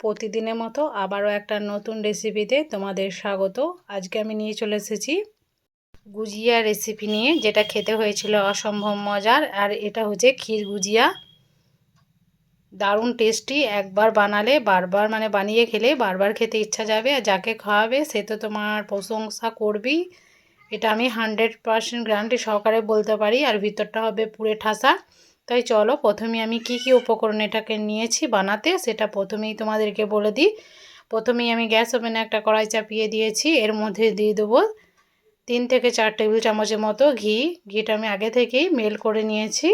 প্রতিদিনের মতো আবারও একটা নতুন রেসিপিতে তোমাদের স্বাগত। আজকে আমি নিয়ে চলে এসেছি গুজিয়া রেসিপি নিয়ে, যেটা খেতে হয়েছিল অসম্ভব মজার, আর এটা হচ্ছে ক্ষীর গুজিয়া। দারুণ টেস্টি একবার বানালে, বারবার মানে বানিয়ে খেলে বারবার খেতে ইচ্ছা যাবে, আর যাকে খাওয়াবে সে তো তোমার প্রশংসা করবেই। এটা আমি হান্ড্রেড পারসেন্ট গ্যারান্টি সহকারে বলতে পারি, আর ভিতরটা হবে পুরে ঠাসা। তাই চলো প্রথমে আমি কি কি উপকরণ এটাকে নিয়েছি বানাতে সেটা প্রথমেই তোমাদেরকে বলে দিই। প্রথমেই আমি গ্যাস ওভেনে একটা কড়াই চাপিয়ে দিয়েছি, এর মধ্যে দিয়ে দেবো তিন থেকে চার টেবিল চামচের মতো ঘি। ঘিটা আমি আগে থেকেই মেল করে নিয়েছি।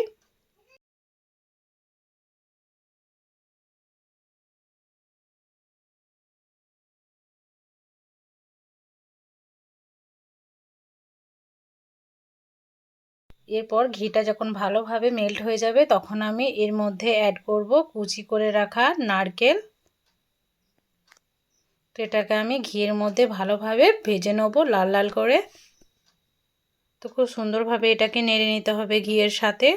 এরপর ঘিটা যখন ভালোভাবে মেল্ট হয়ে যাবে, তখন আমি এর মধ্যে অ্যাড করব কুচি করে রাখা নারকেল। তো এটাকে আমি ঘিয়ের মধ্যে ভালোভাবে ভেজে নেব লাল লাল করে। তো খুব সুন্দরভাবে এটাকে নেড়ে নিতে হবে ঘিয়ের সাথে।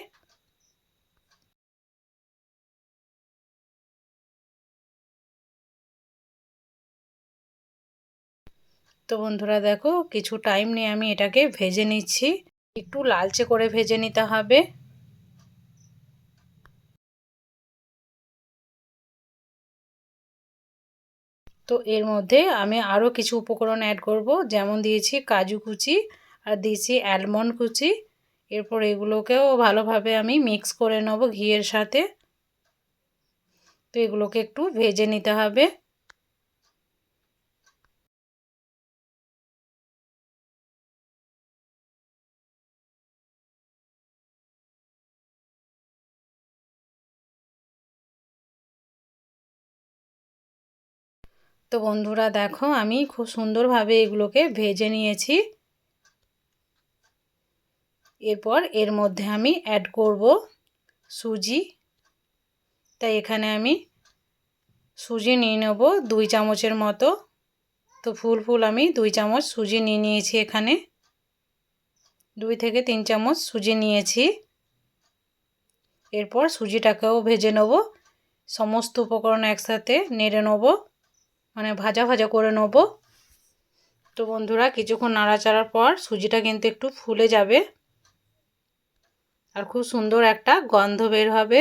তো বন্ধুরা দেখো, কিছু টাইম নিয়ে আমি এটাকে ভেজে নিচ্ছি। একটু লালচে করে ভেজে নিতে হবে। তো এর মধ্যে আমি আরও কিছু উপকরণ অ্যাড করব, যেমন দিয়েছি কাজু কুচি আর দিয়েছি অ্যালমন্ড কুচি। এরপর এগুলোকেও ভালোভাবে আমি মিক্স করে নেব ঘিয়ের সাথে। তো এগুলোকে একটু ভেজে নিতে হবে। তো বন্ধুরা দেখো, আমি খুব সুন্দরভাবে এগুলোকে ভেজে নিয়েছি। এরপর এর মধ্যে আমি অ্যাড করব সুজি। তাই এখানে আমি সুজি নিয়ে নেব দুই চামচের মতো। তো ফুল ফুল আমি দুই চামচ সুজি নিয়ে নিয়েছি এখানে। দুই থেকে তিন চামচ সুজি নিয়েছি। এরপর সুজিটাকেও ভেজে নেব। সমস্ত উপকরণ একসাথে নেড়ে নেব। মানে ভাজা ভাজা করে নেব। তো বন্ধুরা, কিছুক্ষণ নাড়াচাড়ার পর সুজিটা কিন্তু একটু ফুলে যাবে। আর খুব সুন্দর একটা গন্ধ বের হবে।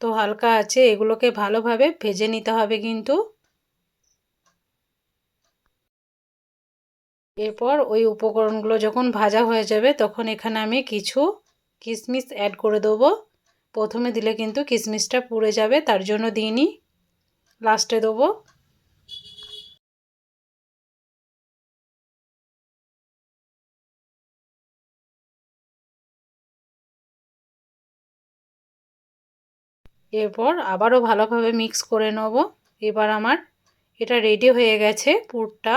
তো হালকা আছে, এগুলোকে ভালোভাবে ভেজে নিতে হবে কিন্তু। এরপর ওই উপকরণগুলো যখন ভাজা হয়ে যাবে, তখন এখানে আমি কিছু কিশমিশ অ্যাড করে দেবো। প্রথমে দিলে কিন্তু কিশমিশটা পুড়ে যাবে, তার জন্য দিইনি। লাস্টে দেবো। এরপর আবারও ভালোভাবে মিক্স করে নেব। এবার আমার এটা রেডি হয়ে গেছে পুরটা।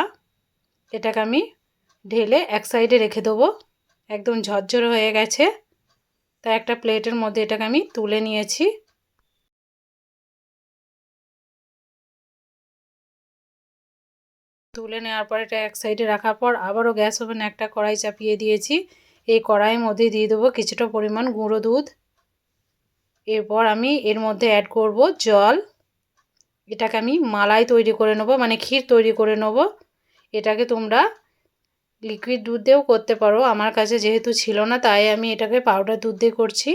এটাকে আমি ঢেলে এক সাইডে রেখে দেবো। একদম ঝরঝর হয়ে গেছে। তা একটা প্লেটের মধ্যে এটাকে আমি তুলে নিয়েছি। তুলে নেওয়ার পর এটা এক সাইডে রাখার পর আবারও গ্যাস ওভেনে একটা কড়াই চাপিয়ে দিয়েছি। এই কড়াইয়ের মধ্যে দিয়ে দেবো কিছুটা পরিমাণ গুঁড়ো দুধ। এরপর আমি এর মধ্যে অ্যাড করব জল। এটাকে আমি মালাই তৈরি করে নেব মানে ক্ষীর তৈরি করে নেব। এটাকে তোমরা লিকুইড দুধ দিয়েও করতে পারো। আমার কাছে যেহেতু ছিল না, তাই আমি এটাকে পাউডার দুধ দিয়ে করছি।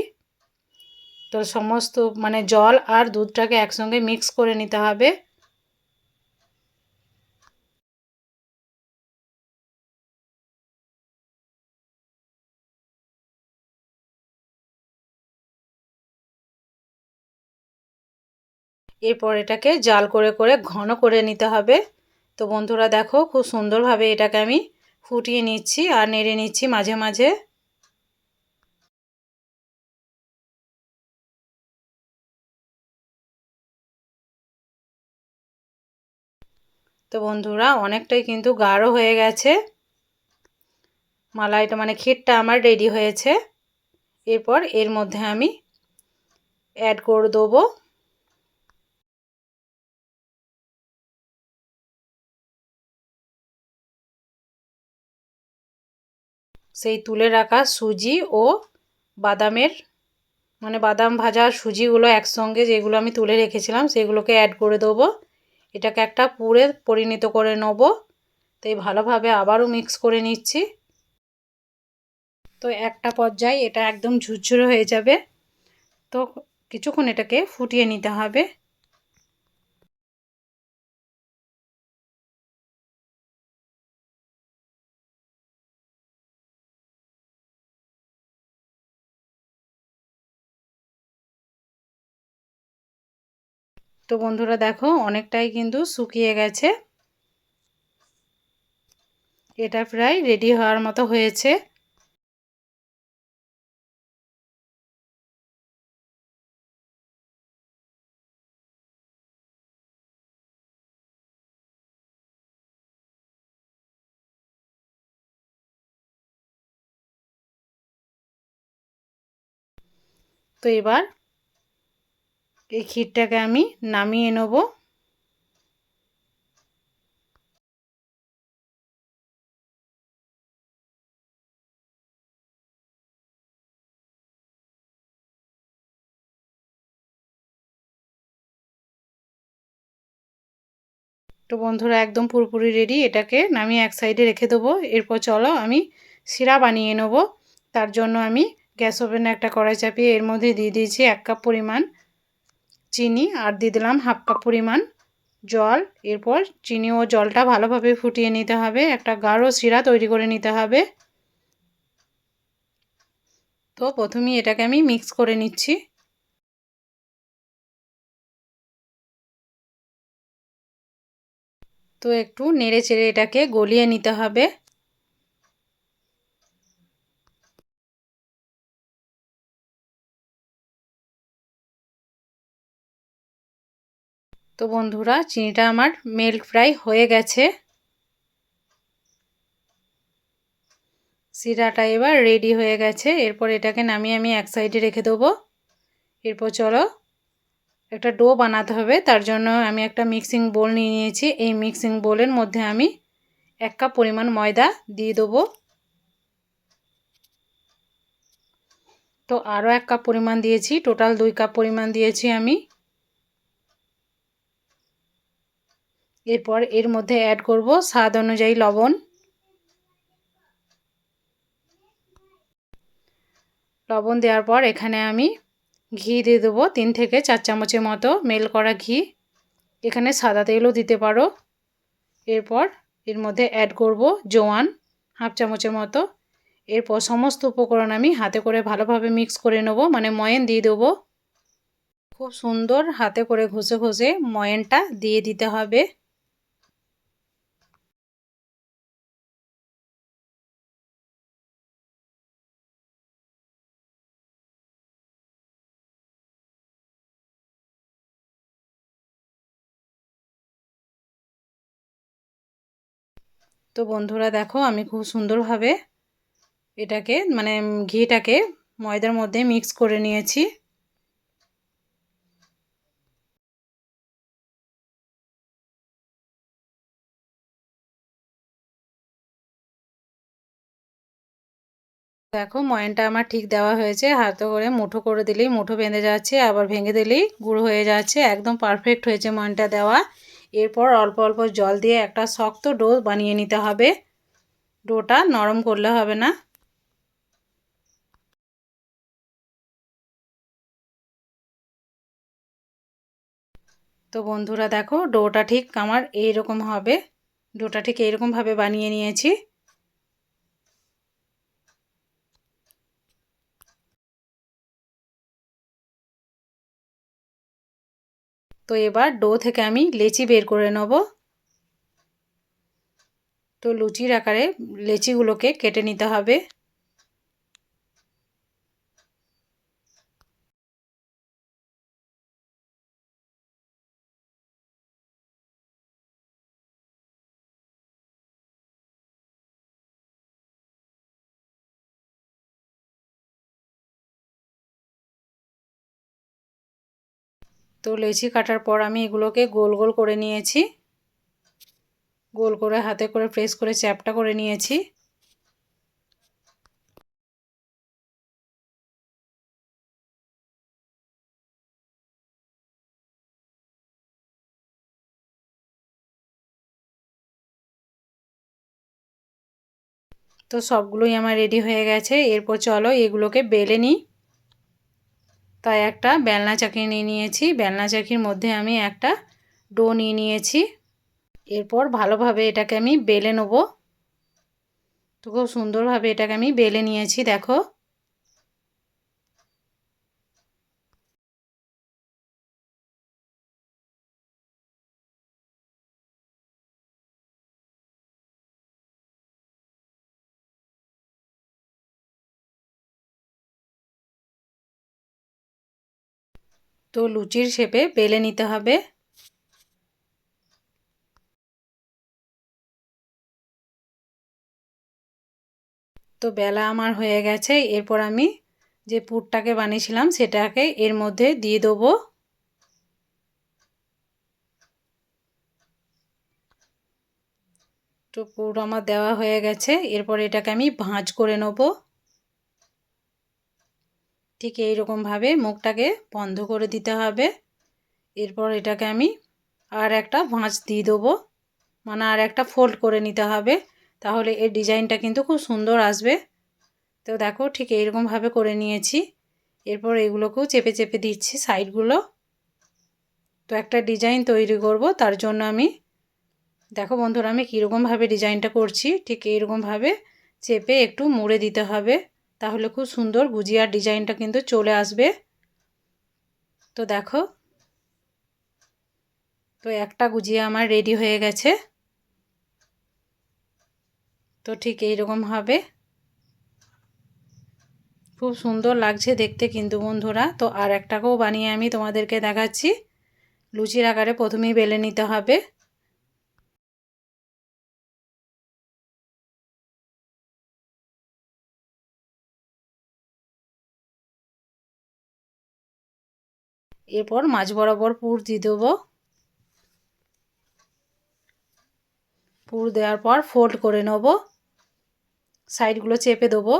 তো সমস্ত মানে জল আর দুধটাকে একসঙ্গে মিক্স করে নিতে হবে। এরপর এটাকে জাল করে করে ঘন করে নিতে হবে। তো বন্ধুরা দেখো, খুব সুন্দরভাবে এটাকে আমি ফুটিয়ে নিচ্ছি আর নেড়ে নিচ্ছি মাঝে মাঝে। তো বন্ধুরা, অনেকটাই কিন্তু গাঢ় হয়ে গেছে। মালাইটা মানে ক্ষীরটা আমার রেডি হয়েছে। এরপর এর মধ্যে আমি অ্যাড করে দেবো সেই তুলে রাখা সুজি ও বাদামের মানে বাদাম ভাজা সুজিগুলো একসঙ্গে যেগুলো আমি তুলে রেখেছিলাম সেগুলোকে অ্যাড করে দেবো। এটাকে একটা পুরে পরিণত করে নেব। তাই ভালোভাবে আবারও মিক্স করে নিচ্ছি। তো একটা পর্যায়ে এটা একদম ঝুরঝুরে হয়ে যাবে। তো কিছুক্ষণ এটাকে ফুটিয়ে নিতে হবে। তো বন্ধুরা দেখো, অনেকটাই কিন্তু শুকিয়ে গেছে। এটা প্রায় রেডি হওয়ার মতো হয়েছে। তো এবার এই ক্ষীরটাকে আমি নামিয়ে নেব। তো বন্ধুরা, একদম পুরোপুরি রেডি এটাকে নামিয়ে এক সাইডে রেখে দেবো। এরপর চলো আমি শিরা বানিয়ে নেব। তার জন্য আমি গ্যাস ওভেনে একটা কড়াই চাপিয়ে এর মধ্যে দিয়ে দিয়েছি এক কাপ পরিমাণ চিনি আর দিয়ে দিলাম হাফ কাপ পরিমাণ জল। এরপর চিনি ও জলটা ভালোভাবে ফুটিয়ে নিতে হবে। একটা গাঢ় শিরা তৈরি করে নিতে হবে। তো প্রথমেই এটাকে আমি মিক্স করে নিচ্ছি। তো একটু নেড়ে চেড়ে এটাকে গলিয়ে নিতে হবে। তো বন্ধুরা, চিনিটা আমার মেল্ট ফ্রাই হয়ে গেছে। সিরাটা এবার রেডি হয়ে গেছে। এরপর এটাকে নামিয়ে আমি এক সাইডে রেখে দেবো। এরপর চলো, একটা ডো বানাতে হবে। তার জন্য আমি একটা মিক্সিং বোল নিয়ে নিয়েছি। এই মিক্সিং বোলের মধ্যে আমি এক কাপ পরিমাণ ময়দা দিয়ে দেবো। তো আরও এক কাপ পরিমাণ দিয়েছি। টোটাল দুই কাপ পরিমাণ দিয়েছি আমি। এরপর এর মধ্যে অ্যাড করব স্বাদ অনুযায়ী লবণ। লবণ দেওয়ার পর এখানে আমি ঘি দিয়ে দেবো তিন থেকে চার চামচের মতো মেল করা ঘি। এখানে সাদা তেলও দিতে পারো। এরপর এর মধ্যে অ্যাড করব জোয়ান, হাফ চামচের মতো। এরপর সমস্ত উপকরণ আমি হাতে করে ভালোভাবে মিক্স করে নেব মানে ময়েন দিয়ে দেবো। খুব সুন্দর হাতে করে ঘষে ঘষে ময়েনটা দিয়ে দিতে হবে। তো বন্ধুরা দেখো, আমি খুব সুন্দরভাবে এটাকে মানে ঘিটাকে ময়দার মধ্যে মিক্স করে নিয়েছি। দেখো, ময়নটা আমার ঠিক দেওয়া হয়েছে। হাতে করে মুঠো করে দিলেই মুঠো বেঁধে যাচ্ছে, আবার ভেঙে দিলেই গুঁড়ো হয়ে যাচ্ছে। একদম পারফেক্ট হয়েছে ময়নটা দেওয়া। এরপর অল্প অল্প জল দিয়ে একটা শক্ত ডো বানিয়ে নিতে হবে। ডোটা নরম করলে হবে না। তো বন্ধুরা দেখো, ডোটা ঠিক আমার এইরকম হবে। ডোটা ঠিক এইরকমভাবে বানিয়ে নিয়েছি। তো এবার ডো থেকে আমি লেচি বের করে নেব। তো লুচির আকারে লেচিগুলোকে কেটে নিতে হবে। তো লেচি কাটার পর আমি এগুলোকে গোল গোল করে নিয়েছি। গোল করে হাতে করে প্রেস করে চ্যাপটা করে নিয়েছি। তো সবগুলোই আমার রেডি হয়ে গেছে। এরপর চলো এগুলোকে বেলে নিই। তাই একটা বেলনা চাকি নিয়ে নিয়েছি। বেলনা চাকির মধ্যে আমি একটা ডো নিয়ে নিয়েছি। এরপর ভালোভাবে এটাকে আমি বেলে নেব। তো খুব সুন্দরভাবে এটাকে আমি বেলে নিয়েছি, দেখো। তো লুচির শেপে বেলে নিতে হবে। তো বেলা আমার হয়ে গেছে, এরপর আমি যে পুরটাকে বানিয়েছিলাম সেটাকে এর মধ্যে দিয়ে দেবো। তো পুর আমার দেওয়া হয়ে গেছে, এরপর এটাকে আমি ভাঁজ করে নেব। ঠিক এই এইরকমভাবে মুখটাকে বন্ধ করে দিতে হবে। এরপর এটাকে আমি আর একটা ভাঁজ দিয়ে দেবো। মানে আর একটা ফোল্ড করে নিতে হবে। তাহলে এর ডিজাইনটা কিন্তু খুব সুন্দর আসবে। তো দেখো ঠিক এইরকমভাবে করে নিয়েছি। এরপর এগুলোকেও চেপে চেপে দিচ্ছি সাইডগুলো। তো একটা ডিজাইন তৈরি করব, তার জন্য আমি দেখো বন্ধুরা আমি কীরকমভাবে ডিজাইনটা করছি, ঠিক এইরকমভাবে চেপে একটু মুড়ে দিতে হবে। তাহলে খুব সুন্দর গুজিয়ার ডিজাইনটা কিন্তু চলে আসবে। তো দেখো। তো একটা গুজিয়া আমার রেডি হয়ে গেছে। তো ঠিক এইরকম হবে। খুব সুন্দর লাগছে দেখতে কিন্তু বন্ধুরা। তো আর একটাকেও বানিয়ে আমি তোমাদেরকে দেখাচ্ছি। লুচির আকারে প্রথমেই বেলে নিতে হবে। এরপর মাছ বরাবর পুর দিয়ে দেবো। পুর দেওয়ার পর ফোল্ড করে নেব। সাইডগুলো চেপে দেবো।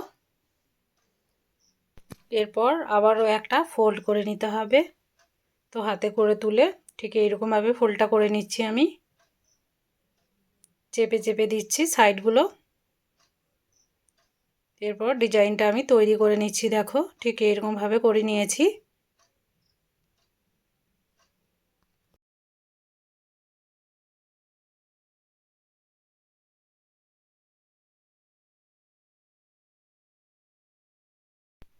এরপর আবারও একটা ফোল্ড করে নিতে হবে। তো হাতে করে তুলে ঠিক এইরকমভাবে ফোল্ডটা করে নিচ্ছি আমি। চেপে চেপে দিচ্ছি সাইডগুলো এরপর ডিজাইনটা আমি তৈরি করে নিচ্ছি, দেখো। ঠিক এইরকমভাবে করে নিয়েছি।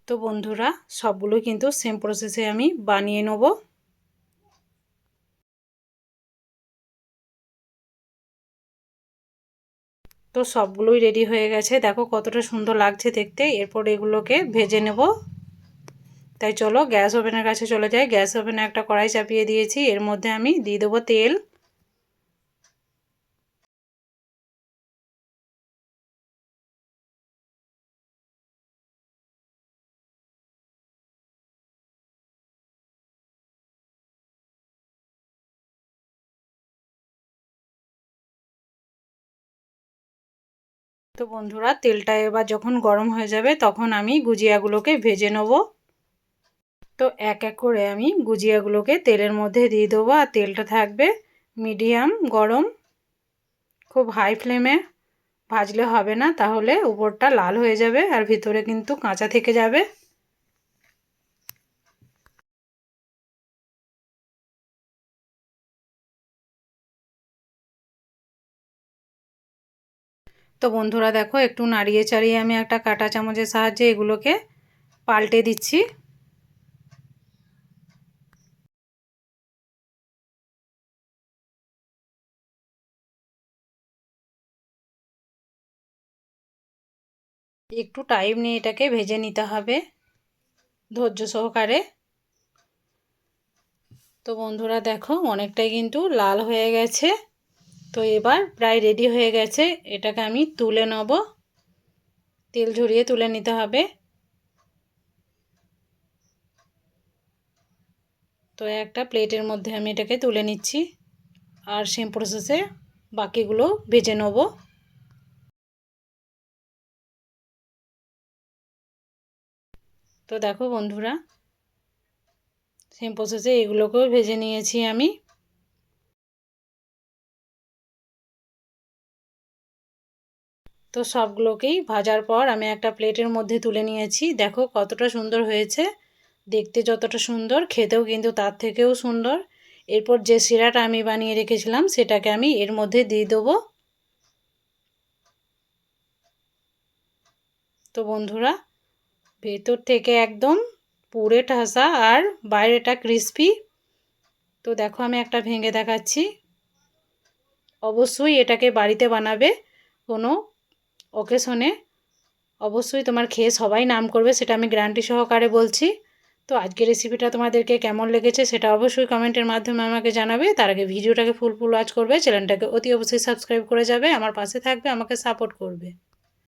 তো বন্ধুরা, সবগুলো কিন্তু সেম প্রসেসে আমি বানিয়ে নেব। তো সবগুলোই রেডি হয়ে গেছে। দেখো কতটা সুন্দর লাগছে দেখতে। এরপর এগুলোকে ভেজে নেব। তাই চলো, গ্যাস ওভেনের কাছে চলে যাই। গ্যাস ওভেনে একটা কড়াই চাপিয়ে দিয়েছি। এর মধ্যে আমি দিয়ে দেবো তেল। তো বন্ধুরা, তেলটা এবার যখন গরম হয়ে যাবে, তখন আমি গুজিয়াগুলোকে ভেজে নেব। তো এক এক করে আমি গুজিয়াগুলোকে তেলের মধ্যে দিয়ে দেবো আর তেলটা থাকবে মিডিয়াম গরম। খুব হাই ফ্লেমে ভাজলে হবে না, তাহলে উপরটা লাল হয়ে যাবে আর ভিতরে কিন্তু কাঁচা থেকে যাবে। তো বন্ধুরা দেখো, একটু নাড়িয়ে চাড়িয়ে আমি একটা কাটা চামচের সাহায্যে এগুলোকে পাল্টে দিচ্ছি। একটু টাইম নিয়ে এটাকে ভেজে নিতে হবে ধৈর্য সহকারে। তো বন্ধুরা দেখো, অনেকটাই কিন্তু লাল হয়ে গেছে। তো এবার প্রায় রেডি হয়ে গেছে। এটাকে আমি তুলে নেব। তেল ঝরিয়ে তুলে নিতে হবে। তো একটা প্লেটের মধ্যে আমি এটাকে তুলে নিচ্ছি। আর সেম প্রসেসে বাকিগুলো ভেজে নেব। তো দেখো বন্ধুরা সেম প্রসেসে এগুলোকেও ভেজে নিয়েছি আমি। তো সবগুলোকেই ভাজার পর আমি একটা প্লেটের মধ্যে তুলে নিয়েছি। দেখো কতটা সুন্দর হয়েছে। দেখতে যতটা সুন্দর, খেতেও কিন্তু তার থেকেও সুন্দর। এরপর যে শিরাটা আমি বানিয়ে রেখেছিলাম, সেটাকে আমি এর মধ্যে দিয়ে দেবো। তো বন্ধুরা, ভেতর থেকে একদম পুরে ঠাসা আর বাইরেটা ক্রিস্পি। তো দেখো আমি একটা ভেঙে দেখাচ্ছি। অবশ্যই এটাকে বাড়িতে বানাবে কোনো ওকেশনে অবশ্যই তোমার খেয়ে সবাই নাম করবে, সেটা আমি গ্যারান্টি সহকারে বলছি। তো আজকের রেসিপিটা তোমাদেরকে কেমন লেগেছে সেটা অবশ্যই কমেন্টের মাধ্যমে আমাকে জানাবে। তার আগে ভিডিওটাকে ফুল ফুল ওয়াচ করবে চ্যানেলটাকে অতি অবশ্যই সাবস্ক্রাইব করে যাবে, আমার পাশে থাকবে, আমাকে সাপোর্ট করবে।